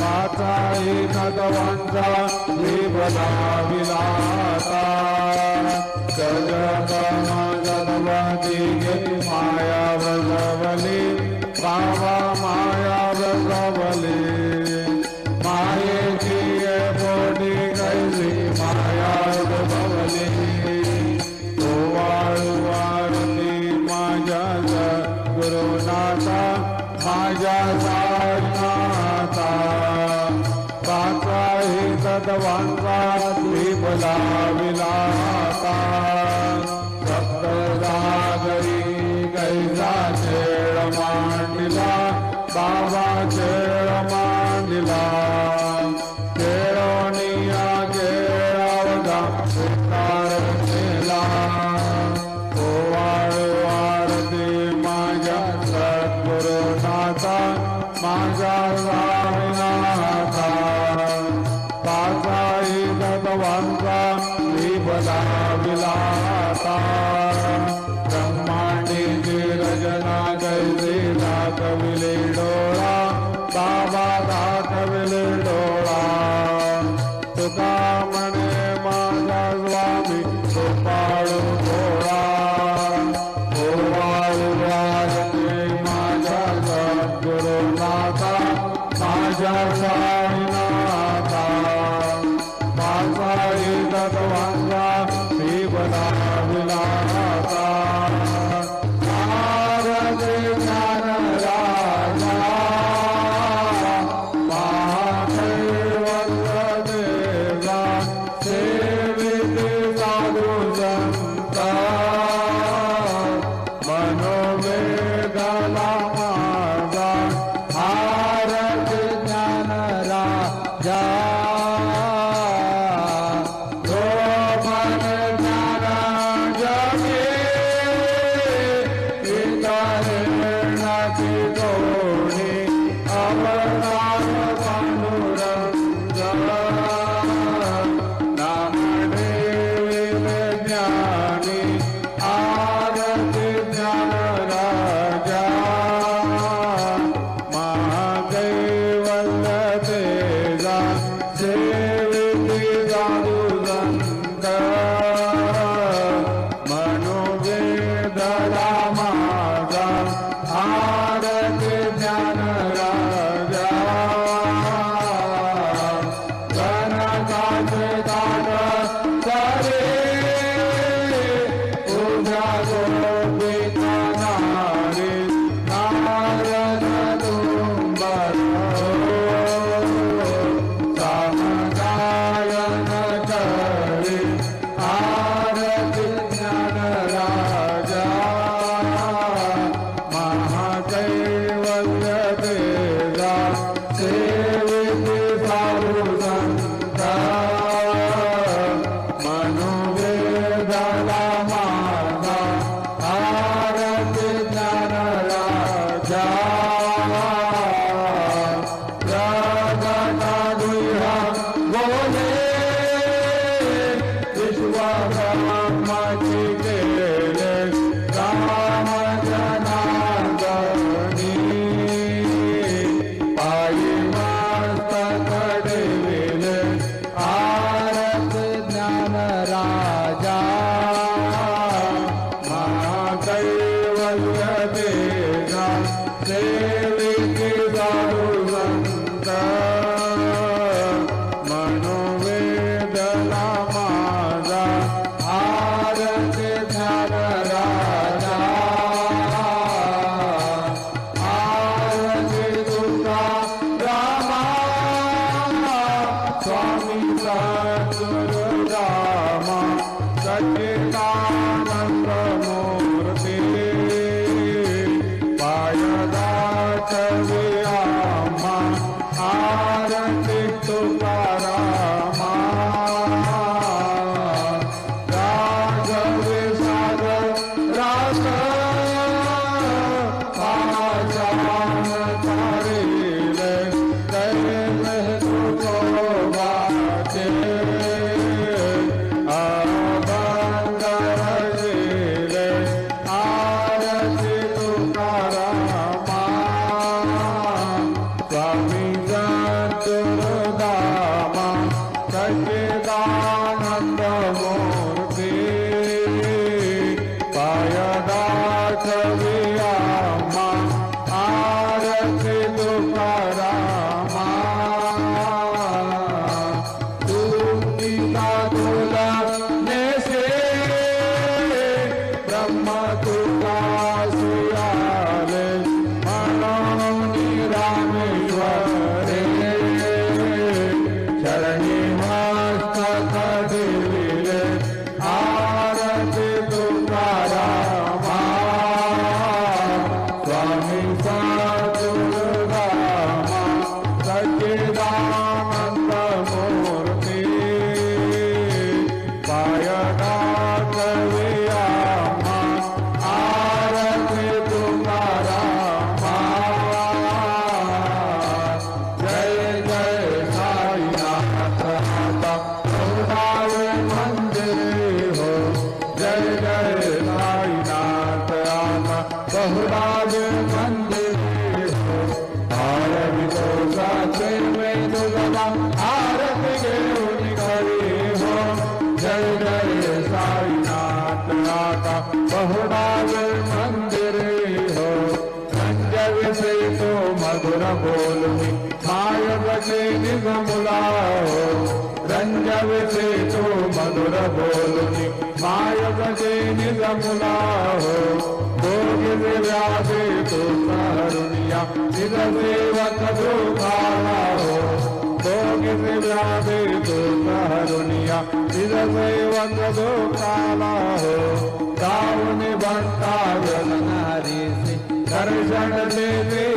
माता एकदवांचा देवता विलाता. गजकर्मा माया वजवली बाबा बाबा के मानिला गुरु रामा सचिता Love. Narayana नाथा मंदिर हो। संजय से तो मधुर बोलनी। माय बजे निगमुलाओ रंजव से तो मधुर बोलनी। माय बजे निगमुलाओ भोग व्याधे तो करुणिया निज सेवक दो हो। भोग व्याधे तो करुणिया निज सेवक दो काला Janale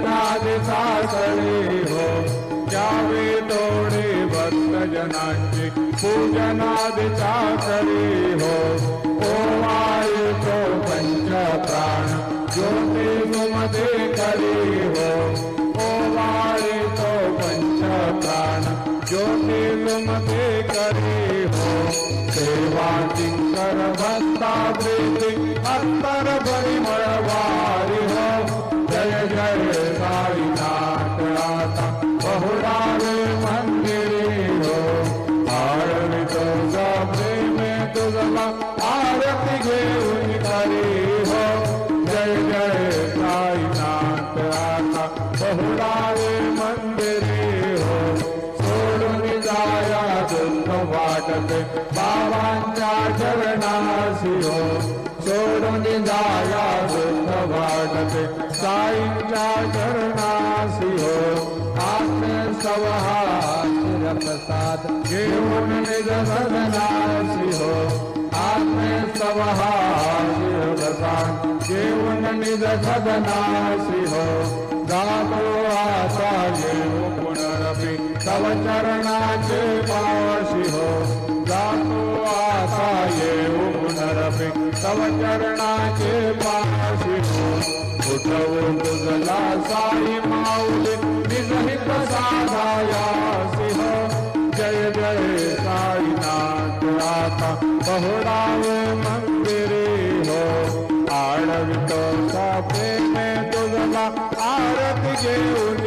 पूजनादि सासरी हो, जावे थोडी भक्त जनांची, पूजनादि सासरी हो। ओ वायु तो पंच प्राण ज्योति सुमते करी हो। ओ वायु तो पंच प्राण ज्योति सुमते करी हो। सेवा किंकर भक्ता प्रीति अंतर परिमळ आता बहुरावे मंदिरी हो। सवहा प्रसाद घेऊन निज सदनाशी हो। आत्मे सवहा प्रसाद घेऊन निज सदनाशी हो। गातो आसा येऊ पुनरपी। तव चरणाचे पाशी हो। गातो आसा येऊ पुनरपी। तव चरणाचे पाशी हो। उठवून तुझला साई माऊली आता बहुरावे मंदिरे हो। आळवितो सा प्रेम तुझला जे उन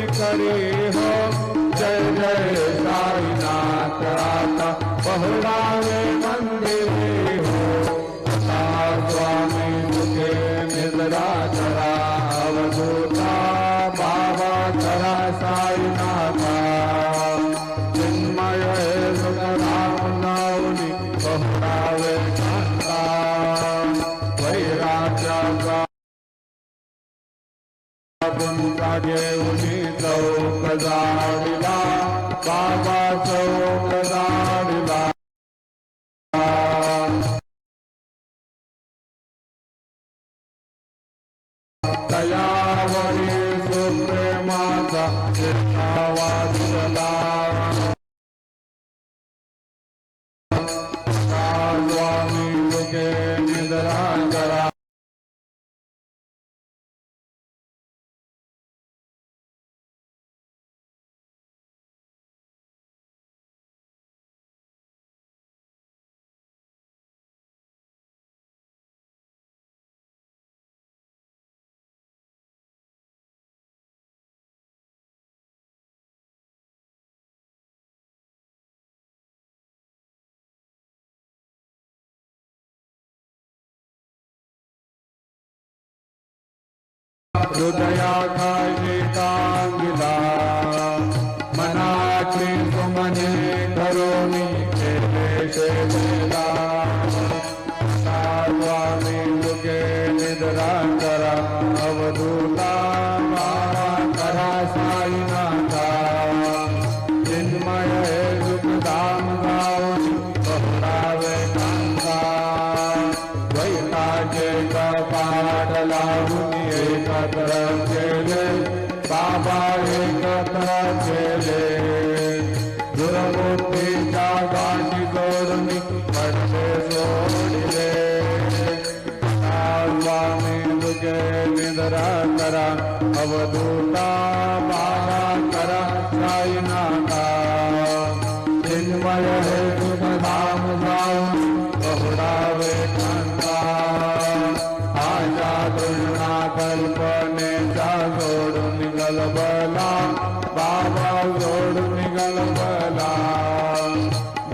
हृदया कांगिला मना रात्री सुमने करोमि केशे वेला स्वामी तुके निद्रा करा, अवधूता मारा करा साईनाथा चिन्मय हे सुखधाम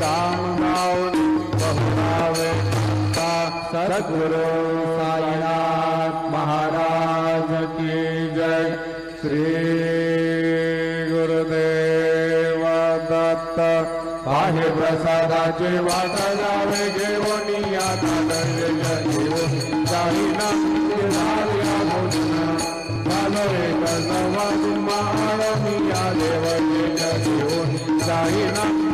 धाम भावन बहुरावे सद्गुरु साईनाथ महाराज की जय श्री गुरुदेव दत्त आहे प्रसादाचे वाट जावे घेवनिया महाराज महाराज या देवचे घेऊन जाईना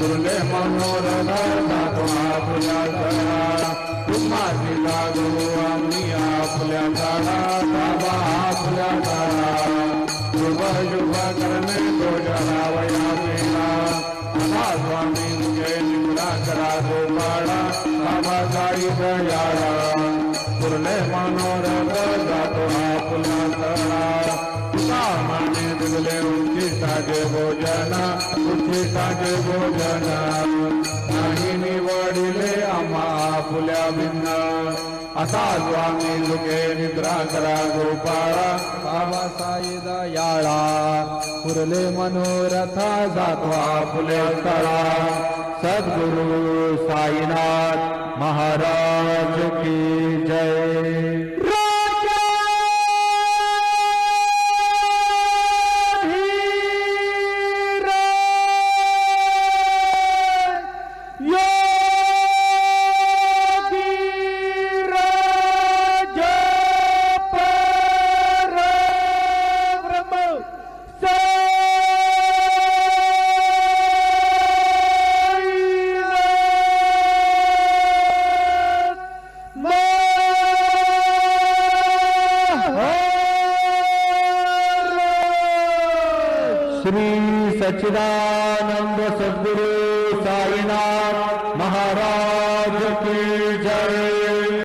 तुले मनोरथ आपल्या तळा तुम्हाची लागू आम्ही आपल्या झाडा बाबा आपल्या झाडा शुभ शुभ करणे तो जरावया आता स्वामी जय निवडा करा गोपाळा। बाबा साई दयाळा। तुले मनोरथ माने दिले उच्चिष्टाचे भोजन उच्चिष्टाचे भोजन नाही निवडिले आम्हा फुल्या भिन्न असा स्वामी लुके निद्रा करा गोपाळा बाबा साई दयाळा पुरले मनोरथा जातो फुले तळा। सद्गुरु साईनाथ महाराज की जय।